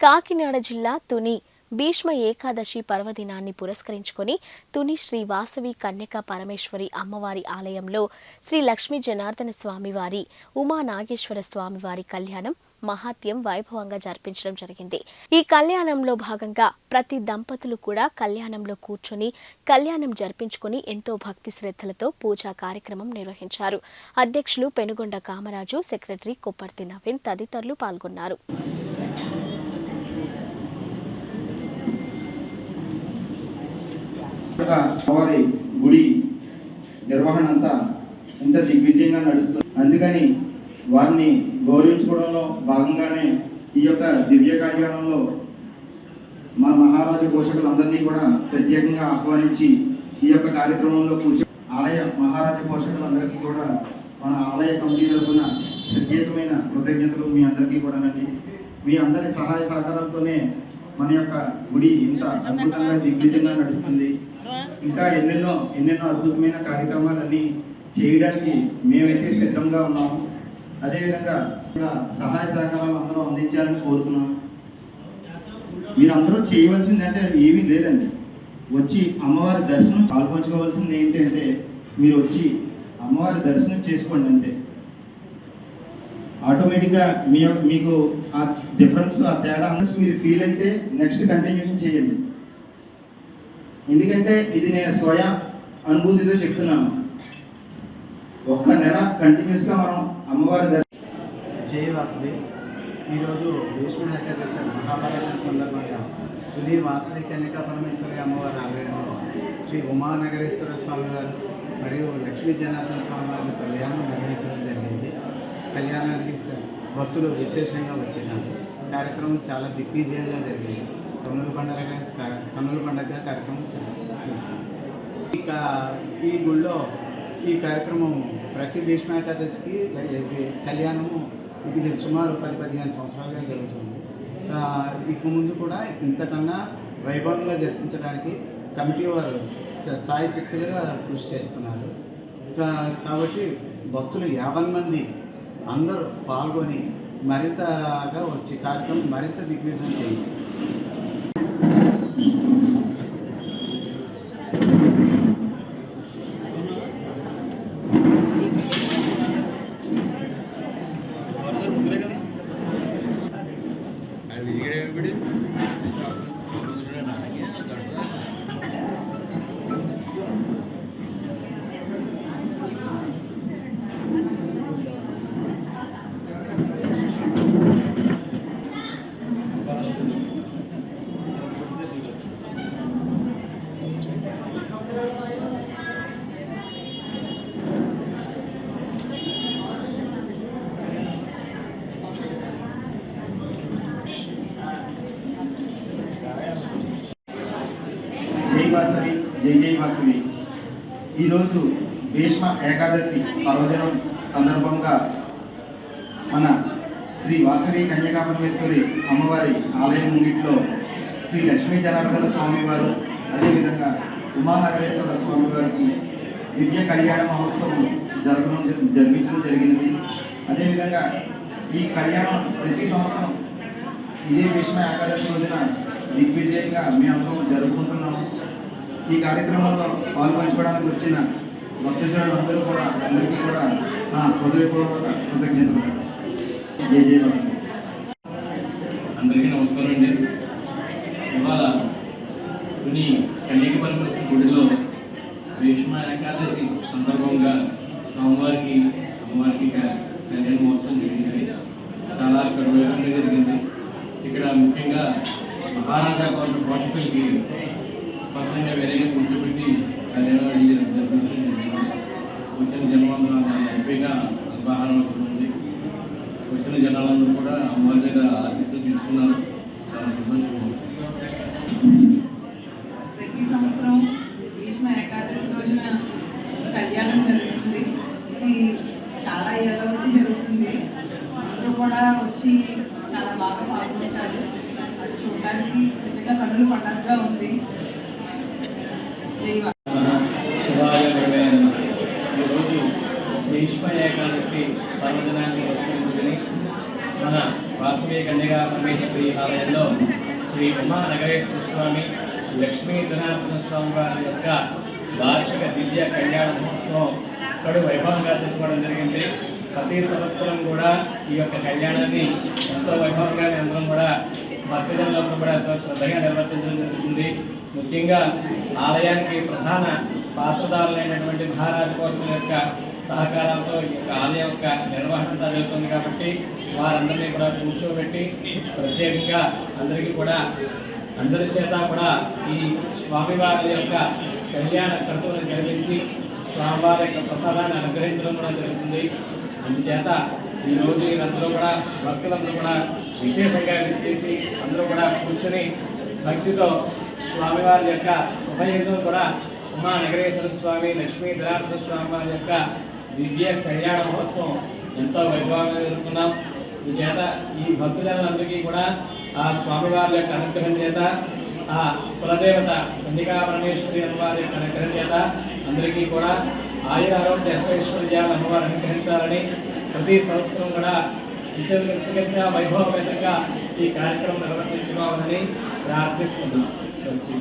కాకినాడ జిల్లా తుని భీష్మ ఏకాదశి పర్వదినాన్ని పురస్కరించుకొని తుని శ్రీ వాసవి కన్యక పరమేశ్వరి అమ్మవారి ఆలయంలో శ్రీ లక్ష్మీ జనార్దన స్వామివారి ఉమా నాగేశ్వర స్వామివారి కళ్యాణం మహాత్యం వైభవంగా జరిపించడం జరిగింది. ఈ కళ్యాణంలో భాగంగా ప్రతి దంపతులు కూడా కళ్యాణంలో కూర్చొని కళ్యాణం జరిపించుకుని ఎంతో భక్తి శ్రద్ధలతో పూజా కార్యక్రమం నిర్వహించారు. అధ్యక్షులు పెనుగొండ కామరాజు సెక్రటరీ కొప్పర్తి నవీన్ తదితరులు పాల్గొన్నారు. ఒక వారి గుడి నిర్వహణ అంతా ఇంత దిగ్విజయంగా నడుస్తుంది అందుకని వారిని గౌరవించుకోవడంలో భాగంగానే ఈ యొక్క దివ్య కళ్యాణంలో మన మహారాజు పోషకులందరినీ కూడా ప్రత్యేకంగా ఆహ్వానించి ఈ యొక్క కార్యక్రమంలో కూర్చో ఆలయ మహారాజ పోషకులందరికీ కూడా మన ఆలయ కమిటీ తరఫున ప్రత్యేకమైన కృతజ్ఞతలు మీ అందరికీ కూడానండి మీ అందరి సహాయ సహకారంతోనే మన యొక్క గుడి ఇంత అద్భుతంగా దిగ్విజయంగా నడుస్తుంది. ఇంకా ఎన్నెన్నో ఎన్నెన్నో అద్భుతమైన కార్యక్రమాలన్నీ చేయడానికి మేమైతే సిద్ధంగా ఉన్నాము. అదేవిధంగా సహాయ సహకారాలు అందరూ అందించాలని కోరుతున్నాం మీరందరూ చేయవలసిందంటే ఏమీ లేదండి. వచ్చి అమ్మవారి దర్శనం పాల్పంచుకోవాల్సింది ఏంటంటే మీరు వచ్చి అమ్మవారి దర్శనం చేసుకోండి అంతే. ఆటోమేటిక్గా మీ యొక్క- మీకు ఆ డిఫరెన్స్ ఆ తేడా మీరు ఫీల్ అయితే నెక్స్ట్ కంటిన్యూషన్ చేయండి. ఎందుకంటే ఇది నేను స్వయం అనుభూతితో చెప్తున్నాను. ఒక్క నెల కంటిన్యూస్గా మనం అమ్మవారి దర్శనం జయవాసుడి ఈరోజు భీష్మ ఏకాదశి మహాభారతం సందర్భంగా తుది వాసవి కన్యకా పరమేశ్వరి అమ్మవారి ఆలయంలో శ్రీ ఉమానగరేశ్వర స్వామి గారు మరియు లక్ష్మీ జనార్దన స్వామి వారిని కళ్యాణం నిర్వహించడం జరిగింది. కళ్యాణానికి భక్తులు విశేషంగా వచ్చినారు. కార్యక్రమం చాలా దిగ్విజయంగా జరిగింది. కన్నుల పండుగ కన్నుల పండుగ కార్యక్రమం ఇక ఈ గుళ్ళో ఈ కార్యక్రమం ప్రతి భీష్మ ఏకాదశికి కళ్యాణము ఇది సుమారు పది పదిహేను సంవత్సరాలుగా జరుగుతుంది. ఇక ముందు కూడా ఇంతకన్నా వైభవంగా జరిపించడానికి కమిటీ వారు చ- సాయి శక్తులుగా కృషి చేస్తున్నారు. కాబట్టి భక్తులు యాభై మంది అందరూ పాల్గొని మరింతగా వచ్చి కార్యక్రమం మరింత దిగ్విజయం చేయాలి. Thank you. జై ఈరోజు భీష్మ ఏకాదశి పర్వదినం సందర్భంగా మన శ్రీ వాసవి కన్యకాపరమేశ్వరి అమ్మవారి ఆలయం ముంగిట్లో శ్రీ లక్ష్మీ జనార్దన స్వామి వారు అదేవిధంగా ఉమానగరేశ్వర స్వామి వారికి దివ్య కళ్యాణ మహోత్సవం జరగడం జరిపించడం జరిగినది. అదేవిధంగా ఈ కళ్యాణం ప్రతి సంవత్సరం ఇదే భీష్మ ఏకాదశి రోజున దిగ్విజయంగా మేమందరం జరుపుకుంటున్నాము. ఈ కార్యక్రమంలో పాల్పంచుకోవడానికి వచ్చిన భక్తజనులందరూ కూడా అందరికీ కూడా నా హృదయపూర్వక కృతజ్ఞతలు. జయ జయ అందరికీ నమస్కారం అండి. ఇవాళ కొన్ని కన్యాకుమారి గుడిలో భీష్మ ఏకాదశి సందర్భంగా స్వామివారికి అమ్మవారికి కళ్యాణ మహోత్సవం జరిగింది. చాలా కరువేగంగా జరిగింది. ఇక్కడ ముఖ్యంగా మహారాజా కోట పోషకులకి స్పష్టంగా వేరేగా కూర్చోబెట్టి కళ్యాణం అది జరిపించడం జరిగింది వచ్చిన జనమందరం హ్యాపీగా అల్పాహారం అవుతుంది. వచ్చిన జనాలందరూ కూడా అమ్మవారి మీద ఆశీస్సులు తీసుకున్నారు. చాలా సంతోషంగా ప్రతి సంవత్సరం భీష్మ ఏకాదశి రోజున కళ్యాణం జరుగుతుంది. ఇది చాలా ఏళ్ళ నుండి జరుగుతుంది. అందరూ కూడా వచ్చి చాలా బాగా పాల్గొంటారు. అది చూడడానికి నిజంగా కన్నుల పండగగా ఉంది. శివాయ ఈరోజు భీష్మ ఏకాదశి పర్వదినాన్ని పురస్కరించుకుని మన వాసవి కన్యగా పరమేశ్వరి ఆలయంలో శ్రీ ఉమా నగరేశ్వర స్వామి లక్ష్మీ ధనార్దన స్వామి వారి యొక్క వార్షిక దివ్య కళ్యాణ మహోత్సవం ఇక్కడ వైభవంగా చేసుకోవడం జరిగింది. ప్రతి సంవత్సరం కూడా ఈ యొక్క కళ్యాణాన్ని ఎంతో వైభవంగా అందరం కూడా భక్తులందరూ కూడా ఎంతో శ్రద్ధగా నిర్వర్తించడం జరుగుతుంది. ముఖ్యంగా ఆలయానికి ప్రధాన పాత్రదారులైనటువంటి మహారాజు కోసం యొక్క సహకారంతో ఈ యొక్క ఆలయం యొక్క నిర్వహణ జరుగుతుంది కాబట్టి వారందరినీ కూడా కూర్చోబెట్టి ప్రత్యేకంగా అందరికీ కూడా అందరి చేత కూడా ఈ స్వామివారి యొక్క కళ్యాణ క్రతువును జరిపించి స్వామివారి యొక్క ప్రసాదాన్ని అనుగ్రహించడం కూడా జరుగుతుంది. అందుచేత ఈరోజు వీరందరూ కూడా భక్తులందరూ కూడా విశేషంగా చేసి అందరూ కూడా కూర్చొని భక్తితో స్వామివారి యొక్క ఉభయంలో కూడా ఉమా నగరేశ్వర స్వామి లక్ష్మీ దళార్థ స్వామి వారి యొక్క దివ్య కళ్యాణ మహోత్సవం ఎంతో వైభవంగా జరుపుకున్నాం. ఈ చేత ఈ భక్తులందరికీ కూడా ఆ స్వామివారి యొక్క అనుగ్రహం చేత ఆ కులదేవత చండికా పరమేశ్వరి అమ్మవారి యొక్క అనుగ్రహం చేత అందరికీ కూడా ఆయుర ఆరోగ్య అష్టైశ్వర్యాలు అమ్మవారు అనుగ్రహించాలని ప్రతి సంవత్సరం కూడా ఇంతగా వైభవపేతంగా ఈ కార్యక్రమం నిర్వర్తించుకోవాలని ప్రార్థిస్తున్నాం. స్వస్తి.